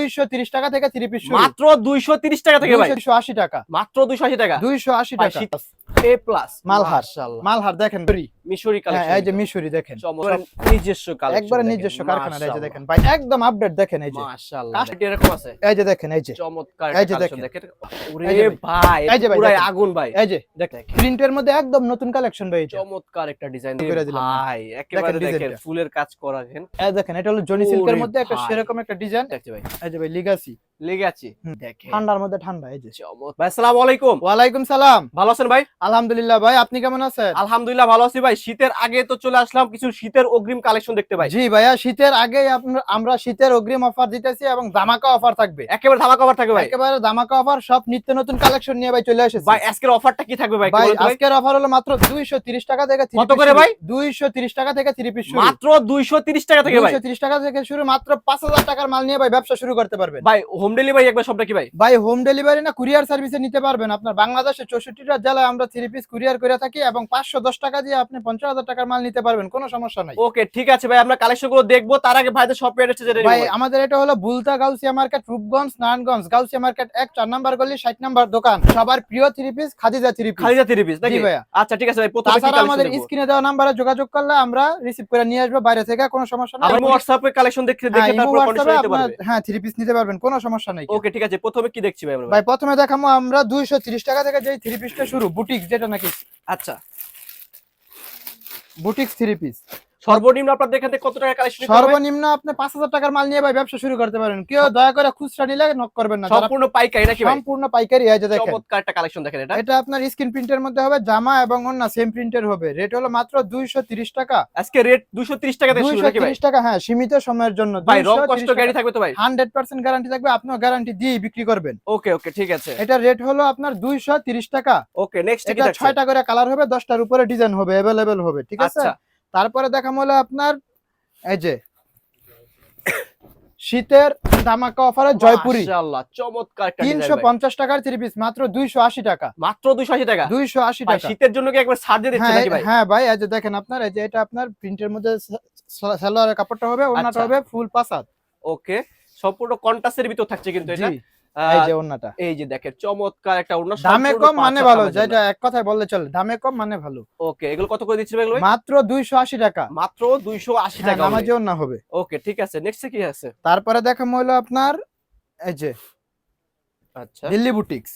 দুইশো তিরিশ টাকা থেকে 3 পিস মাত্র দুইশো তিরিশ টাকা থেকে ভাই। দুইশো আশি টাকা। মাত্র দুইশো আশি টাকা। দুইশো আশি ভাই, টাকা। শীত- এ প্লাস মালহার। মালহার দেখেন মিশরি। হ্যাঁ, কালেকশন এই যে মিশরি দেখেন। নিজস্ব কালেকশন একবারে নিজস্ব কারখানা এই যে দেখেন ভাই একদম আপডেট দেখেন এই যে। মাশাআল্লাহ। এটা এরকম আছে? এই যে দেখেন এই যে। চমৎকার এই যে দেখেন। দেখেন। ওরে ভাই। আগুন ভাই। এই যে দেখেন। প্রিন্টের মধ্যে একদম নতুন কালেকশন ভাই চমৎকার একটা ডিজাইন করে দিলাম। ভাই একেবারে দেখেন দেখেন ফুলের কাজ করা দেখেন। এই দেখেন এটা হলো জনি সিল্কের মধ্যে একটা সেরকম একটা ডিজাইন ভাই। এই যে ভাই লিগাসি লেগে আছি। দেখেন। ঠান্ডার মধ্যে ঠান্ডা এই যে। ভাই আসসালামু আলাইকুম। ওয়ালাইকুম সালাম। ভালো আছেন ভাই? আলহামদুলিল্লাহ ভাই আপনি কেমন আছেন? আলহামদুলিল্লাহ ভালো আছি ভাই। শীতের আগে তো চলে আসলাম কিছু শীতের অগ্রিম কালেকশন দেখতে ভাই। জি ভাইয়া শীতের আগে আমরা শীতের অগ্রিম অফার দিতেছি এবং ধামাকা অফার থাকবে। একেবারে ধামাকা অফার থাকবে ভাই। একেবারে ধামাকা অফার সব নিত্য নতুন কালেকশন নিয়ে ভাই চলে এসেছি। ভাই আজকের অফারটা কি থাকবে ভাই? আজকের অফার হলো মাত্র 230 টাকা থেকে কত করে। ভাই? 230 টাকা থেকে 3 পিস মাত্র 230 টাকা থেকে ভাই। 230 টাকা থেকে শুরু মাত্র 5000 টাকার মাল নিয়ে ভাই ব্যবসা শুরু করতে পারবেন। ভাই হোম ডেলিভারি একবার সবটা কি ভাই? ভাই হোম ডেলিভারি না কুরিয়ার সার্ভিসে নিতে পারবেন। আপনার বাংলাদেশের চৌষট্টিটা জেলায় আমরা থ্রি পিস কুরিয়ার করে থাকি এবং পাঁচশো দশ টাকা দিয়ে আপনি পঞ্চাশ হাজার টাকার মাল নিতে পারবেন কোনো সমস্যা নাই। ওকে ঠিক আছে ভাই আমরা কালেকশনগুলো দেখব। তার আগে ভাইদের শপ অ্যাড্রেসটা জেনে ভাই ভাই। আমাদের এটা হলো বুলতা গাউসিয়া মার্কেট রূপগঞ্জ নারায়ণগঞ্জ। গাউসিয়া মার্কেট এক চার নাম্বার গলি ষাট নাম্বার দোকান। সবার প্রিয় three piece Khadija three piece খালিজা three piece নাকি? ভাইয়া। আচ্ছা ঠিক আছে ভাই তাছাড়া আমাদের স্ক্রিনে দেওয়া নাম্বারে যোগাযোগ করলে আমরা রিসিভ করে নিয়ে আসব বাইরে থেকে কোনো সমস্যা নাই। আমরা হোয়াটসঅ্যাপে কালেকশন দেখে হ্যাঁ, দেখে তারপর হ্যাঁ থ্রি পিস নিতে পারবেন কোনো সমস্যা নেই ওকে ঠিক আছে প্রথমে কি দেখছি ভাই ভাই? প্রথমে দেখাবো আমরা দুইশো তিরিশ টাকা থেকে যেই থ্রি পিসটা শুরু বুটিক যেটা নাকি। আচ্ছা। বুটিক থ্রি পিস সর্বনিম্ন আপনাদের এখান থেকে কত টাকা কালেকশন সর্বনিম্ন আপনি পাঁচ হাজার টাকার মাল নিয়ে ভাই ব্যবসা শুরু করতে পারেন। কেউ দয়া করে খুচরা নিলে নক করবেন না। সম্পূর্ণ পাইকারি নাকি ভাই? সম্পূর্ণ পাইকারি এই যে দেখেন। চমৎকার একটা কালেকশন দেখেন এটা। এটা আপনার স্ক্রিন প্রিন্টের মধ্যে হবে জামা এবং অন্য সেম প্রিন্টের হবে। রেট হলো মাত্র দুইশো তিরিশ টাকা। আজকে রেট 230 টাকা থেকে শুরু নাকি ভাই? টাকা হ্যাঁ সীমিত সময়ের জন্য। ভাই রং কষ্ট গ্যারান্টি থাকবে তো ভাই? হান্ড্রেড পার্সেন্ট গ্যারান্টি থাকবে আপনিও গ্যারান্টি দিয়ে বিক্রি করবেন। ওকে ওকে ঠিক আছে। এটা রেট হলো আপনার দুইশো তিরিশ টাকা। ওকে নেক্সট এটা থাকছে? ছয়টা করে কালার হবে দশটার উপরে ডিজাইন হবে অ্যাভেলেবেল হবে ঠিক আছে? আচ্ছা। তারপরে দেখাম হলো আপনার এই যে শীতের ধামাকা অফারে জয়পুরি। চমৎকার তিনশো পঞ্চাশ টাকার থ্রি পিস মাত্র দুইশো আশি টাকা। মাত্র 280 টাকা? দুইশো আশি টাকা। শীতের জন্য কি একবার ছাড় দিয়ে দিচ্ছে হ্যাঁ ভাই? হ্যাঁ এই যে দেখেন আপনার এই যে এটা আপনার প্রিন্টের মধ্যে সালোয়ারের কাপড়টা হবে ওন্নাটা আচ্ছা। হবে ফুল পাসাদ। ওকে সম্পূর্ণ কন্টাসের ভিতর থাকছে কিন্তু এটা। এই যে ওন্নাটা এই যে দেখেন চমৎকার একটা দামে কম মানে ভালো যেটা এক কথায় বললে চলে দামে কম মানে ভালো। ওকে এগুলো কত করে দিচ্ছি এগুলো? মাত্র দুইশো আশি টাকা। মাত্র 280 হ্যাঁ টাকা নামাজি ওন্না হবে। ওকে ঠিক আছে নেক্সট কি আছে? তারপরে দেখা হলো আপনার এই যে আচ্ছা। দিল্লি বুটিক্স।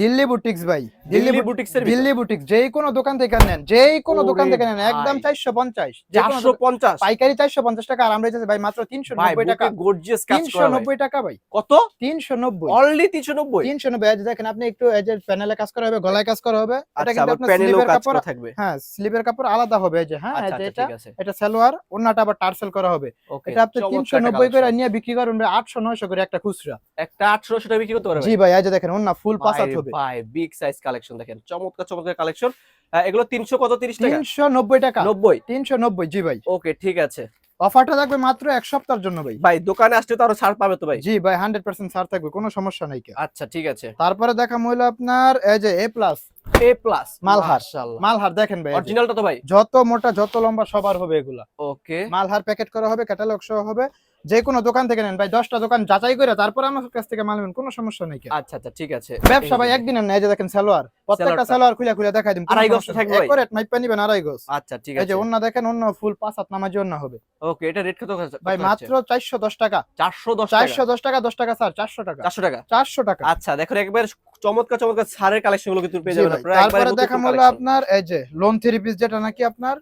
দিল্লি বুটিক্স ভাই দিল্লি বুটিক্স দিল্লি বুটিক্স যেই কোনো দোকান থেকে নেন যেই কোনো দোকান থেকে নেন একদম। চারশো পঞ্চাশ 450 পাইকারি চারশো পঞ্চাশ টাকা আর আমরা ভাই মাত্র তিনশো নব্বই টাকা। গর্জিয়াস কাজ তিনশো করা নব্বই টাকা ভাই। কত? তিনশো নব্বই। অনলি 390 তিনশো নব্বই এই যে দেখেন আপনি একটু এই যে প্যানেলে কাজ করা হবে গলায় কাজ করা হবে এটা আচ্ছা কিন্তু আপনার কাজ কাপড় থাকবে। হ্যাঁ স্লিপের কাপড় আলাদা হবে এই যে হ্যাঁ আচ্ছা আচ্ছা এটা এটা সালোয়ার ওন্নাটা আবার টার্সেল করা হবে। এটা আপনি তিনশো নব্বই করে নিয়ে বিক্রি করবেন আটশো নয়শো করে একটা খুচরা। একটা 800 টাকা বিক্রি করতে পারবে জি ভাই এই যে দেখেন ওন্না ফুল পাসাত হবে। ভাই বিগ সাইজ কালেকশন দেখেন চমৎকার চমৎকার কালেকশন এগুলো 300 কত 30 টাকা? তিনশো নব্বই টাকা। 90 তিনশো নব্বই জি ভাই। ওকে ঠিক আছে। অফারটা থাকবে মাত্র এক সপ্তাহের জন্য ভাই। ভাই দোকানে আসলে তো আরও ছাড় পাবে তো ভাই? জি ভাই হান্ড্রেড পার্সেন্ট ছাড় থাকবে কোনো সমস্যা নাই কে। আচ্ছা ঠিক আছে। তারপরে দেখা হলো আপনার এই যে A plus A plus Malhar. Malhar দেখেন ভাই অরিজিনালটা তো ভাই? যত মোটা যত লম্বা সবার হবে এগুলা। ওকে মালহার প্যাকেট করা হবে ক্যাটালগ সহ হবে। যে কোনো দোকান থেকে নেন ভাই দশটা দোকান যাচাই করে তারপর আমার কাছ থেকে মাল নেবেন কোনো সমস্যা নেই আচ্ছা আচ্ছা ঠিক আছে। ব্যবসা ভাই একদিনের না যে দেখেন সালোয়ার। প্রত্যেকটা। সালোয়ার খুলে খুলে দেখাই দিন আড়াই গজ থাকবে ভাই? মাইপা নিবেন আড়াই গজ। আচ্ছা ঠিক এই যে অন্য দেখেন অন্য ফুল পাঁচ হাত নামাজি অন্য হবে। ওকে এটা রেট কত ভাই মাত্র চারশো দশ টাকা। 410 টাকা? চারশো দশ টাকা দশ টাকা স্যার চারশো টাকা। 400 টাকা? চারশো টাকা। আচ্ছা দেখো একবার চমৎকার চমৎকার ছাড়ের কালেকশনগুলো কিন্তু পেয়ে যাবেন আপনারা। তারপরে দেখা হলো আপনার এই যে লোন থ্রি পিস যেটা নাকি আপনার?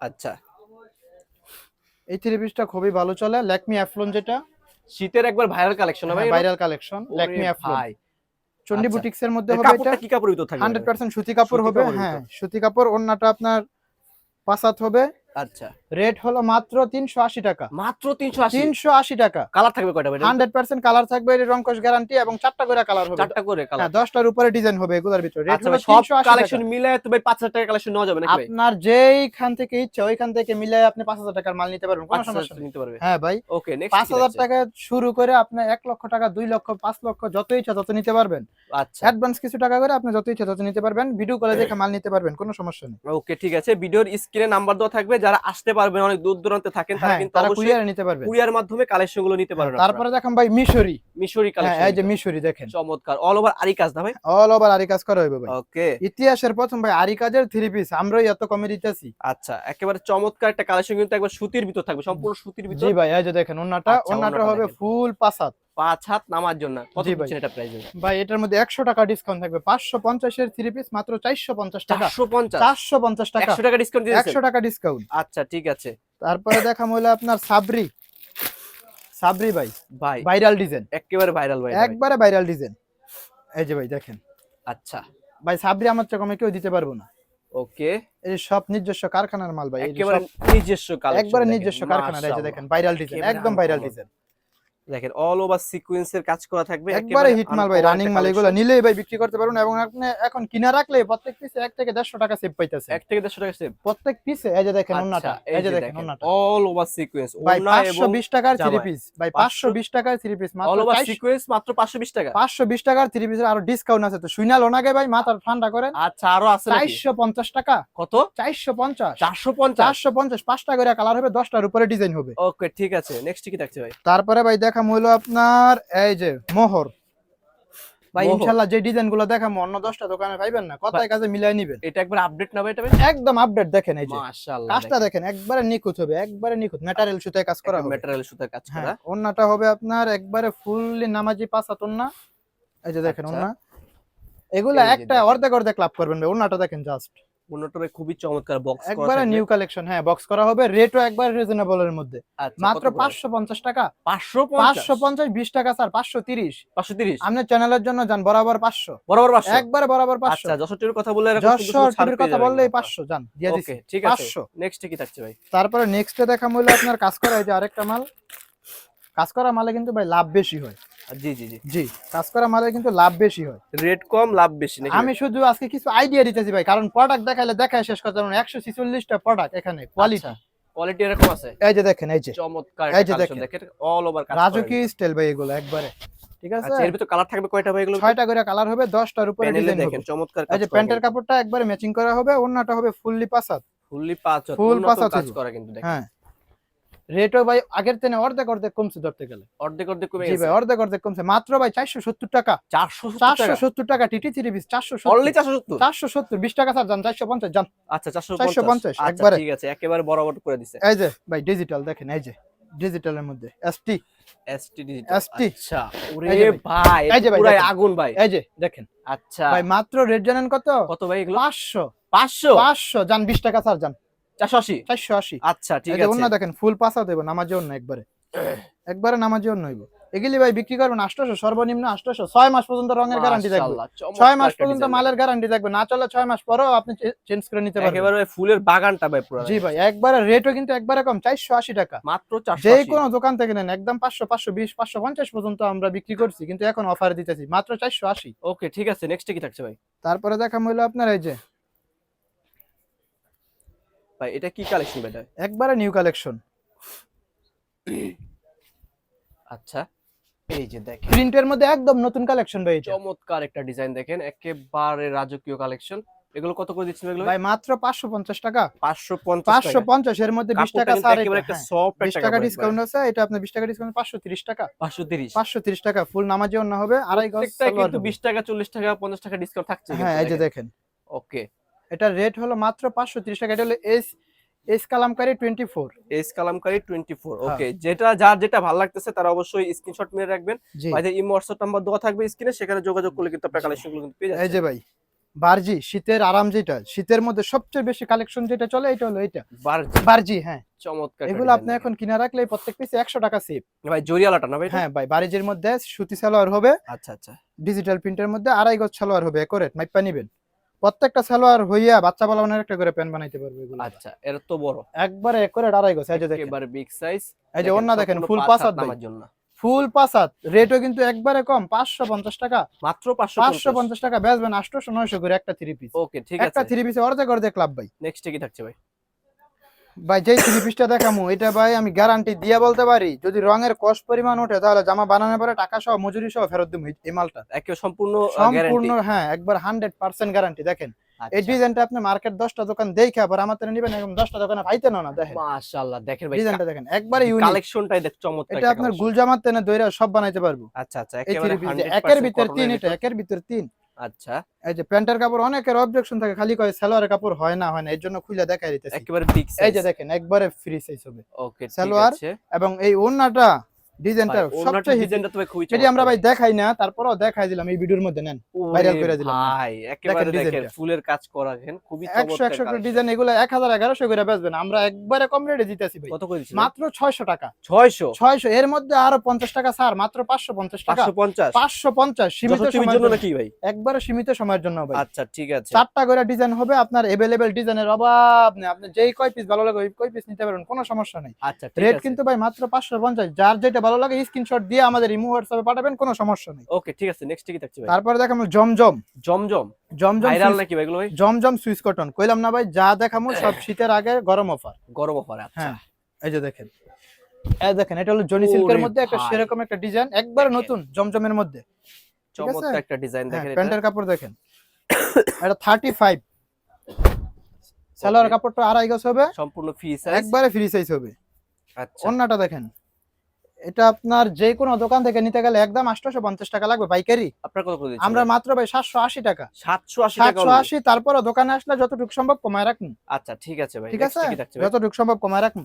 আচ্ছা। এই থ্রি পিসটা খুবই ভালো চলে ল্যাকমি অ্যাফলন যেটা। শীতের একবার ভাইরাল কালেকশন ভাই ভাইরাল কালেকশন ল্যাকমি অ্যাফলন চন্ডি। বুটিক্স এর মধ্যে হবে এটা? কি কাপড়ের ভিতর থাকবে? হান্ড্রেড পার্সেন্ট সুতি কাপড় হবে হ্যাঁ সুতি কাপড় অন্যটা আপনার পাঁচাত হবে। আচ্ছা। রেট হলো মাত্র তিনশো আশি টাকা। মাত্র 380 তিনশো আশি টাকা। কালার থাকবে কয়টা ভাই? হান্ড্রেড পার্সেন্ট কালার থাকবে এর গ্যারান্টি এবং চারটা করে কালার হবে। চারটা করে কালার হ্যাঁ উপরে ডিজাইন হবে এগুলোর ভিতরে। রেট আচ্ছা হলো ভাই, সব তিনশো আশি কালেকশন টাকা মিলে তো ভাই 5000 টাকা কালেকশন নেওয়া যাবে নাকি ভাই? আপনার যেইখান থেকে ইচ্ছা ওইখান থেকে মিলে আপনি পাঁচ হাজার টাকার মাল নিতে পারবেন কোনো সমস্যা নিতে পারবে। হ্যাঁ ভাই ওকে নেক্সট পাঁচ হাজার টাকা শুরু করে আপনি এক লক্ষ টাকা দুই লক্ষ পাঁচ লক্ষ যত ইচ্ছা তত নিতে পারবেন। আচ্ছা। অ্যাডভান্স কিছু টাকা করে আপনি যত ইচ্ছা তত নিতে পারবেন ভিডিও কলে দেখে মাল নিতে পারবেন কোনো সমস্যা নেই। ওকে ঠিক আছে। ভিডিওর স্ক্রিনে নাম্বার দেওয়া থাকবে যারা আসতে পারবেন অনেক দূর দূরান্তে থাকেন তারা হ্যাঁ কিন্তু অবশ্যই নিতে পারবে কুরিয়ার মাধ্যমে কালেকশনগুলো নিতে পারবেন তারপরে দেখাম ভাই মিশরি। মিশরি হ্যাঁ এই যে মিশরি দেখেন। চমৎকার। অল ওভার আরি কাজ না ভাই? অল ওভার আরি কাজ করা হইবে ভাই। ওকে। ইতিহাসের প্রথম ভাই আরি কাজের থ্রি পিস আমরাই এত কমে দিতেছি। আচ্ছা একেবারে চমৎকার একটা কালেকশন কিন্তু একবার সুতির ভিতর থাকবে সম্পূর্ণ সুতির ভিতর। জি ভাই এই যে দেখেন ওন্নাটা আচ্ছা, ওন্নাটা হবে ফুল পাসাত পাঁচ হাত নামার জন্য। কত ভাই। এটা প্রাইস ভাই এটার মধ্যে একশো টাকা ডিসকাউন্ট থাকবে। পাঁচশো পঞ্চাশের থ্রি পিস মাত্র চারশো পঞ্চাশ টাকা। চারশো পঞ্চাশ? টাকা। টাকা ডিসকাউন্ট একশো টাকা ডিসকাউন্ট আচ্ছা ঠিক আছে। তারপরে দেখাম হলো আপনার সাবরি। সাবরি ভাই। ভাই। ভাইরাল ডিজাইন একেবারে ভাইরাল ভাই। একবারে ভাইরাল ডিজাইন এই যে ভাই দেখেন। আচ্ছা। ভাই সাবরি আমার চেয়ে কমে কেউ দিতে পারব না। ওকে। এই সব নিজস্ব কারখানার মাল ভাই একেবারে নিজস্ব কালেকশন একবারে নিজস্ব কারখানার এই যে দেখেন ভাইরাল ডিজাইন একদম ভাইরাল ডিজাইন দেখেন অল ওভার সিকোয়েন্সের কাজ করা থাকবে একবারে হিট মাল ভাই রানিং মাল এগুলো। নিলেই ভাই বিক্রি করতে পারবেন এবং আপনি এখন কিনা রাখলে প্রত্যেক পিসে এক থেকে দেড়শো টাকা সেভ পাইতেছে এক থেকে দেড়শো টাকা সেভ প্রত্যেক পিসে এই যে দেখেন ওন্নাটা আচ্ছা এই যে দেখেন ওন্নাটা। অল ওভার সিকোয়েন্স ভাই ওনা পাঁচশো এবং বিশ টাকার থ্রি জামায়। পিস ভাই পাঁচশো বিশ টাকার থ্রি পিস মাত্র অল ওভার সিকোয়েন্স মাত্র 520 টাকা। পাঁচশো বিশ টাকার থ্রি পিসের আরও ডিসকাউন্ট আছে তো শুইনা লোনাগে ভাই মাথা ঠান্ডা করেন। আচ্ছা আরও আছে নাকি? চারশো পঞ্চাশ টাকা। কত? চারশো পঞ্চাশ। 450 চারশো পঞ্চাশ পাঁচটা করে কালার হবে দশটার উপরে ডিজাইন হবে। ওকে ঠিক আছে নেক্সট কি থাকছে ভাই? তারপরে ভাই দেখাম হলো আপনার এই যে মোহর। ভাই মোহর। ইনশাল্লাহ যে ডিজাইনগুলো দেখাম অন্য দশটা দোকানে পাইবেন না কথায় কাজে মিলাই নিবেন। এটা একবার আপডেট না এটা একদম আপডেট দেখেন এই যে। মাশাআল্লাহ কাজটা দেখেন। একবারে নিখুঁত হবে একবারে নিখুঁত ম্যাটেরিয়াল সুতায় কাজ করা হবে। ম্যাটেরিয়াল সুতার কাজ করা। হ্যাঁ ওন্নাটা হবে আপনার একবারে ফুললি নামাজি পাঁচাত ওন্না। এই যে দেখেন আচ্ছা। ওন্না। এগুলা একটা অর্ধেক অর্ধেক লাভ করবেন ভাই ওন্নাটা দেখেন জাস্ট অন্যটা খুবই চমৎকার বক্স একবারে নিউ কালেকশন হ্যাঁ বক্স করা হবে রেটও একবার রিজনেবল এর মধ্যে। আচ্ছা, মাত্র কত করে? পাঁচশো পঞ্চাশ টাকা। 550 পাঁচশো পঞ্চাশ বিশ টাকা স্যার পাঁচশো তিরিশ। 530 আপনার চ্যানেলের জন্য যান বরাবর পাঁচশো। বরাবর 500 একবারে বরাবর পাঁচশো। আচ্ছা যশোর কথা বললে এরকম কিন্তু যশোর শুধু ছাড় টিভির পেয়ে কথা বললেই কিন্তু। পাঁচশো যান দিয়ে ওকে ঠিক আছে। পাঁচশো। নেক্সট কি থাকছে ভাই। তারপরে নেক্সটে দেখা মূল্য আপনার কাজ করা হয় যে আরেকটা মাল। কাজ করা মালে কিন্তু ভাই লাভ বেশি হয়। জি জি জি। জি কাজ করা মালে কিন্তু লাভ বেশি হয়। রেট কম লাভ বেশি নাকি? আমি শুধু আজকে কিছু আইডিয়া দিতেছি ভাই কারণ প্রোডাক্ট দেখাইলে দেখায় শেষ করতে পারব একশো ছিচল্লিশটা প্রোডাক্ট এখানে কোয়ালিটি কোয়ালিটি এরকম আছে? এই যে দেখেন এই যে। চমৎকার এই যে দেখেন। অল ওভার কাজ রাজকীয় স্টাইল ভাই এগুলো একবারে। ঠিক আছে? আচ্ছা এর ভিতর কালার থাকবে কয়টা ভাই এগুলো করে কালার হবে দশটার উপরে প্যানেলে ডিজাইন দেখেন চমৎকার এই যে প্যান্টের কাপড়টা একবারে ম্যাচিং করা হবে অন্যটা হবে ফুললি পাসাত ফুললি কাজ করা কিন্তু দেখেন। হ্যাঁ। রেটও ভাই আগের থেকে অর্ধেক অর্ধেক কমছে ধরতে গেলে। অর্ধেক অর্ধেক কমে গেছে? ভাই অর্ধেক অর্ধেক কমছে। মাত্র ভাই চারশো সত্তর টাকা। 470 চারশো টাকা টিটি থ্রি পিস অনলি 470 টাকা স্যার যান চারশো পঞ্চাশ যান আচ্ছা 450 450 আচ্ছা একবারে। ঠিক আছে একেবারে বরাবর করে দিছে। এই যে ভাই ডিজিটাল দেখেন এই যে ডিজিটালের মধ্যে এসটি এসটি ডিজিটাল ST আচ্ছা। ওরে ভাই, আগুন ভাই। এই যে দেখেন। আচ্ছা। ভাই মাত্র রেট জানেন কত? কত ভাই এগুলো? পাঁচশো। 500 পাঁচশো যান বিশ টাকা স্যার যান 480 আচ্ছা ঠিক আছে। দেখেন ফুল পাসা দেবো নামাজ একবারে। একবারে নামাজ হইব। এগুলি ভাই বিক্রি করবেন আটশোশো সর্বনিম্ন আটশোশো ছয় মাস পর্যন্ত রঙের গ্যারান্টি থাকবে। মাশাআল্লাহ, মাস পর্যন্ত মালের গ্যারান্টি থাকবে। না চলে ছয় মাস পরেও আপনি চেঞ্জ করে নিতে পারবেন। একেবারে ফুলের বাগানটা ভাই পুরো। জি ভাই একবারে রেটও কিন্তু একবারে কম চারশো আশি টাকা। মাত্র যে কোনো দোকান থেকে নেন একদম পাঁচশো পাঁচশো বিশ পাঁচশো পঞ্চাশ পর্যন্ত আমরা বিক্রি করছি কিন্তু এখন অফার দিতেছি মাত্র চারশো আশি। ওকে ঠিক আছে নেক্সট কি থাকছে ভাই? তারপরে দেখা হইল আপনার এই যে ভাই এটা কি কালেকশন ভাই? একবারে নিউ কালেকশন আচ্ছা। এই যে দেখেন। প্রিন্টের মধ্যে একদম নতুন কালেকশন ভাই চমৎকার একটা ডিজাইন দেখেন একেবারে রাজকীয় কালেকশন এগুলো কত করে দিচ্ছেন এগুলো? ভাই মাত্র পাঁচশো পঞ্চাশ টাকা। 550 পাঁচশো টাকা। পঞ্চাশ এর মধ্যে বিশ টাকা ছাড় একেবারে একটা সফট বিশ টাকা ডিসকাউন্ট আছে এটা আপনার বিশ টাকা ডিসকাউন্ট পাঁচশো তিরিশ টাকা। 530 পাঁচশো তিরিশ টাকা ফুল নামাজি অন্য হবে আড়াই গজ প্রত্যেকটা কিন্তু হবে। 20 টাকা 40 টাকা 50 টাকা ডিসকাউন্ট থাকছে হ্যাঁ এই যে দেখেন। ওকে এটার রেট হলো মাত্র পাঁচশো তিরিশ টাকা এটা হলো S S Kalamkari twenty four S Kalamkari 24 হ্যাঁ। ওকে যেটা যার যেটা ভালো লাগতেছে তারা অবশ্যই স্ক্রিনশট মেরে রাখবেন। ভাইদের ইমো হোয়াটসঅ্যাপ নাম্বার দেওয়া থাকবে স্ক্রিনে সেখানে যোগাযোগ করলে কিন্তু আপনার কালেকশনগুলো কিন্তু পেয়ে যাবেন এই যে ভাই বারজি শীতের আরাম যেটা শীতের মধ্যে সবচেয়ে বেশি কালেকশন যেটা চলে এটা হলো এটা। বারজি। বারজি হ্যাঁ। চমৎকার এগুলো আপনি এখন কিনা রাখলে প্রত্যেক পিসে একশো টাকা সেভ ভাই জরিয়ালাটা না ভাই হ্যাঁ ভাই বারিজির মধ্যে সুতি সালোয়ার হবে। আচ্ছা আচ্ছা। ডিজিটাল প্রিন্টের মধ্যে আড়াই গজ সালোয়ার হবে একরেট মাইপা নিবেন। প্রত্যেকটা সালোয়ার হইয়া বাচ্চা বালানোর একটা করে প্যান্ট বানাইতে পারবে এগুলো। আচ্ছা এর তো বড়। একবারে করে আড়াই গজ এই যে দেখেন। একেবারে বিগ সাইজ এই যে অন্য দেখেন ফুল পাসাত দামের জন্য। ফুল পাসাত রেটও কিন্তু একবারে কম পাঁচশো পঞ্চাশ টাকা। মাত্র পাঁচশো 550 পঞ্চাশ টাকা বেচবেন 800 900 করে একটা থ্রি পিস ওকে ঠিক আছে একটা থ্রি পিসে অর্ধেক অর্ধেক ক্লাব ভাই। নেক্সট কি থাকছে ভাই? ভাই যেই থ্রি পিসটা দেখামু এটা ভাই আমি গ্যারান্টি দিয়ে বলতে পারি যদি রঙের কষ্ট পরিমাণ ওঠে তাহলে জামা বানানোর পরে টাকা সহ মজুরি সহ ফেরত দিব এই মালটা। একে সম্পূর্ণ সম্পূর্ণ হ্যাঁ একবার হান্ড্রেড পার্সেন্ট গ্যারান্টি দেখেন। এই ডিজাইনটা আপনি মার্কেট দশটা দোকান দেখে আবার আমার থেকে নিবেন এরকম দশটা দোকানে পাইতে না দেখেন। মাশাআল্লাহ দেখেন ভাই ডিজাইনটা দেখেন একবারে ইউনিক কালেকশনটাই দেখ চমৎকার এটা আপনার। গুলজামাত তেনে দইরা সব বানাইতে পারব। আচ্ছা আচ্ছা একেবারে 100% একের ভিতর তিন এটা একের ভিতর তিন। আচ্ছা। এই যে প্যান্টের কাপড় অনেকের অবজেকশন থাকে খালি কয় সালোয়ারের কাপড় হয় না হয় না এর জন্য খুলে দেখাই দিতেছি। একেবারে বিগ এই যে দেখেন একবারে ফ্রি সাইজ হবে। ওকে সালোয়ার, এবং এই ওন্নাটা ডিজাইনটা সবচেয়ে ডিজাইনটা তো খুবই আমরা ভাই দেখাই না তারপরেও দেখাই দিলাম এই ভিডিওর মধ্যে নেন। viral করে দিলাম। ভাই একেবারে দেখেন ফুলের কাজ করা খুবই একশো একশো চমৎকার ডিজাইন এগুলো এক হাজার এগারোশো করে বেচবেন। আমরা একবারে কম রেটে দিতেছি ভাই। কত করে দিচ্ছেন মাত্র ছয়শো টাকা। 600 ছয়শো এর মধ্যে আরও পঞ্চাশ টাকা ছাড় মাত্র পাঁচশো পঞ্চাশ টাকা। 550 পাঁচশো পঞ্চাশ সীমিত সময়ের জন্য। নাকি ভাই? একবারে সীমিত সময়ের জন্য ভাই। আচ্ছা ঠিক আছে। চারটা করে ডিজাইন হবে আপনার এভেলেবেল ডিজাইনের অভাব নেই। আপনি যেই কয় পিস ভালো লাগে ওই কয় পিস নিতে পারবেন কোনো সমস্যা নেই। আচ্ছা রেট কিন্তু ভাই মাত্র পাঁচশো পঞ্চাশ যার যেটা ভালো লাগে স্ক্রিনশট দিয়ে আমাদের ইমো হোয়াটসঅ্যাপে পাঠাবেন কোনো সমস্যা নেই। ওকে ঠিক আছে নেক্সট কি থাকছে ভাই। তারপরে দেখাবো জমজম। জমজম? জমজম ভাইরাল নাকি ভাই এগুলো ভাই? জমজম সুইস কটন। কইলাম না ভাই যা দেখামু সব শীতের আগে গরম অফার গরম অফার আচ্ছা। হ্যাঁ এই যে দেখেন। এই দেখেন এটা হলো জনি সিল্কের মধ্যে একটা সেরকম একটা ডিজাইন একবার। নতুন জমজমের মধ্যে। চমৎকার একটা ডিজাইন হ্যাঁ, দেখেন এটা। প্যান্টের কাপড় দেখেন। এটা থার্টি ফাইভ সালোয়ার কাপড়টা আড়াই গজ হবে। সম্পূর্ণ ফ্রি সাইজ একবারে ফ্রি সাইজ হবে। আচ্ছা। অন্যটা দেখেন। এটা আপনার যে কোনো দোকান থেকে নিতে গেলে একদম আটশোশো পঞ্চাশ টাকা লাগবে পাইকারি। আমরা মাত্র ভাই সাতশো আশি টাকা। সাতশো আশি সাতশো আশি তারপরে দোকানে আসলে যতটুকু সম্ভব কমায় রাখুন। আচ্ছা ঠিক আছে ভাই। ঠিক আছে? যতটুকু সম্ভব কমায় রাখুন।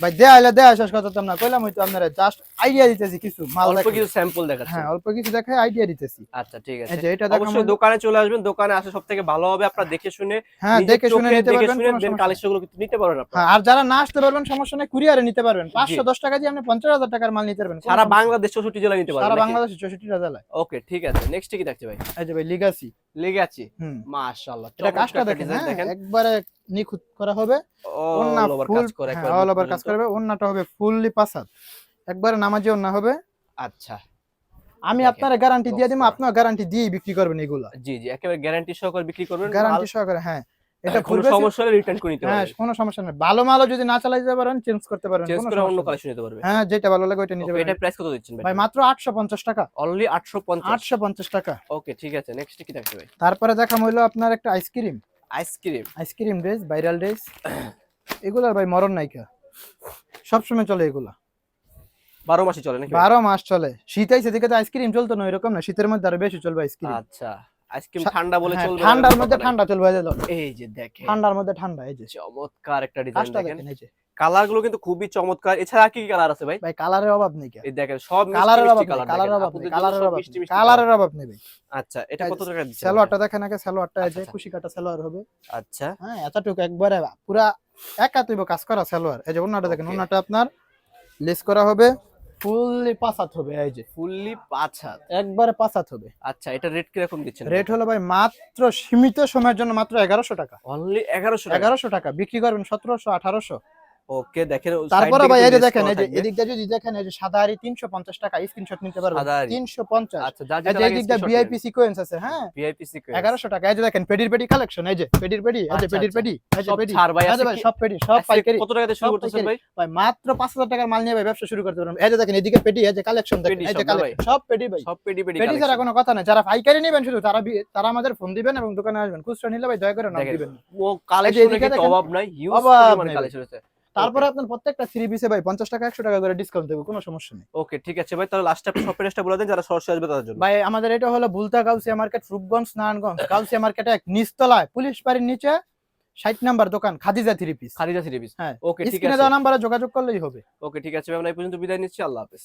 ভাই দেয়া হলে দেয়া শেষ কথা তো না কইলাম হয়তো আপনারা জাস্ট আইডিয়া দিতেছি কিছু মাল অল্প। কিছু স্যাম্পল দেখাচ্ছেন হ্যাঁ অল্প কিছু দেখে আইডিয়া দিতেছি। আচ্ছা ঠিক আছে। এটা অবশ্যই দোকানে চলে আসবেন দোকানে আসলে সব থেকে ভালো হবে আপনারা দেখে শুনে হ্যাঁ দেখে শুনে নিতে পারবেন দেন কিন্তু নিতে পারবেন আপনারা। হ্যাঁ আর যারা না আসতে পারবেন সমস্যা নেই কুরিয়ারে নিতে পারবেন। পাঁচশো দশ টাকা দিয়ে আপনি পঞ্চাশ হাজার টাকার মাল নিতে পারবেন সারা বাংলাদেশ চৌষট্টি জেলা নিতে নেই। সারা পারবেন বাংলাদেশে চৌষট্টিটা জেলায়। ওকে ঠিক আছে। নেক্সট কি থাকছে ভাই? এই যে ভাই লিগাসি লেগে আছি হুম। মাশাআল্লাহ এটা কাজটা দেখেন হ্যাঁ দেখেন। একবারে নিখুঁত করা হবে। ওন্না অল ওভার ফুল কাজ অল ওভার কাজ করবে ওন্নাটা হবে। ফুললি পাসাদ। একবারে নামাজি ওন্না হবে। আচ্ছা। আমি আপনার গ্যারান্টি দিয়ে দিব আপনার গ্যারান্টি দিয়ে বিক্রি করবেন এগুলা। জি জি একেবারে গ্যারান্টি সহকারে বিক্রি করবেন। গ্যারান্টি সহকারে হ্যাঁ। এটা কোনো সমস্যা হলে রিটার্ন করে নিতে হ্যাঁ কোনো সমস্যা নেই। ভালো মালও যদি না চালাই চালাইতে পারেন চেঞ্জ করতে পারবেন চেঞ্জ করে অন্য কালেকশন নিতে পারবে হ্যাঁ যেটা ভালো লাগে ওইটা নিতে পারবেন। এটা প্রাইস কত দিচ্ছেন ভাই? ভাই মাত্র আটশো পঞ্চাশ টাকা। অনলি 850 আটশো পঞ্চাশ টাকা। ওকে ঠিক আছে নেক্সট কি থাকছে ভাই? তারপরে দেখা হইল আপনার একটা ice cream ice cream. Ice cream dress viral dress এগুলার ভাই মরণ নাইকা সবসময় চলে এগুলা। বারো মাসে চলে নাকি? বারো মাস চলে। শীত আইসে দেখে তো আইসক্রিম চলতো না এরকম না। শীতের মধ্যে আরও বেশি চলবে আইসক্রিম। আচ্ছা। আইসক্রিম ঠান্ডা বলে হ্যাঁ, চলবে ঠান্ডার মধ্যে ঠান্ডা চলবে এই যে। দেখেন। ঠান্ডার মধ্যে ঠান্ডা এই যে। চমৎকার একটা ডিজাইন দেখেন। এই যে। কালারগুলো কিন্তু খুবই চমৎকার। এছাড়া কি কালার আছে ভাই? ভাই কালারের অভাব নেই এই দেখেন সব কালারের অভাব কালারের অভাব কালারের অভাব কালারের অভাব নেই ভাই। আচ্ছা এটা কত টাকা দিচ্ছেন সালোয়ারটা দেখেন আগে সালোয়ারটা এই যে আচ্ছা, কুশি কাটা সালোয়ার হবে। আচ্ছা। হ্যাঁ এতটুকু একবারে পুরা একা তুইব কাজ করা সালোয়ার। এই যে ওনাটা দেখেন. ওনাটা আপনার লেস করা হবে। ফুললি পাসাত হবে এই যে। ফুললি পাঁচ হাত একবারে পাসাত হবে। আচ্ছা এটা রেট কীরকম দিচ্ছেন? রেট হলো ভাই মাত্র সীমিত সময়ের জন্য মাত্র এগারোশো টাকা। অনলি এগারোশো এগারোশো টাকা। বিক্রি করবেন সতেরোশো আঠারোশো। ওকে দেখেন তারপরে ভাই এই যে দেখেন এই যে এদিকটা যদি দেখেন এই যে সাদা তিনশো পঞ্চাশ টাকা স্ক্রিনশট নিতে পারবেন সাদা হাড়ি। তিনশো পঞ্চাশ আচ্ছা যে লাগে এদিকটা ভিআইপি সিকোয়েন্স আছে হ্যাঁ ভিআইপি সিকোয়েন্স এগারোশো টাকা এই যে দেখেন পেডির পেডি কালেকশন এই যে পেডির পেডি এই যে আচ্ছা, পেডির আচ্ছা। পেডি এই যে সব পেডি ছাড় ভাই আছে ভাই সব পেডি সব পাইকারি কত টাকাতে শুরু করতেছেন ভাই ভাই মাত্র পাঁচ হাজার টাকার মাল নিয়ে ভাই ব্যবসা শুরু করতে পারবেন এই যে দেখেন এদিকে পেডি এই যে কালেকশন দেখেন এই যে না? কালেকশন সব পেডি ভাই সব পেডি পেডি পেডি ছাড়া কোনো কথা নাই যারা পাইকারি নেবেন শুধু তারা তারা আমাদের ফোন দিবেন এবং দোকানে আসবেন খুচরা নিলে ভাই দয়া করে নাম দিবেন ও কালেকশনে এদিকে অভাব নাই হিউজ কালেকশন আছে তারপরে আপনার প্রত্যেকটা থ্রি পিসে ভাই পঞ্চাশ টাকা একশো টাকা করে ডিসকাউন্ট দেবো কোনো সমস্যা নেই। ওকে ঠিক আছে। ভাই তাহলে লাস্টে আপনি শপের বলে দেন যারা সরাসরি আসবে তাদের জন্য। ভাই আমাদের এটা হলো বুলতা গাউসিয়া মার্কেট রূপগঞ্জ নারায়ণগঞ্জ। গাউসিয়া মার্কেট এক নিচতলায় পুলিশ বাড়ির নিচে ষাট নাম্বার দোকান Khadija three piece Khadija three piece হ্যাঁ ওকে ঠিক আছে। নাম্বারে যোগাযোগ করলেই হবে। ওকে ঠিক আছে। ভাই আমরা এই পর্যন্ত বিদায় নিচ্ছি। আল্লাহ হাফেজ।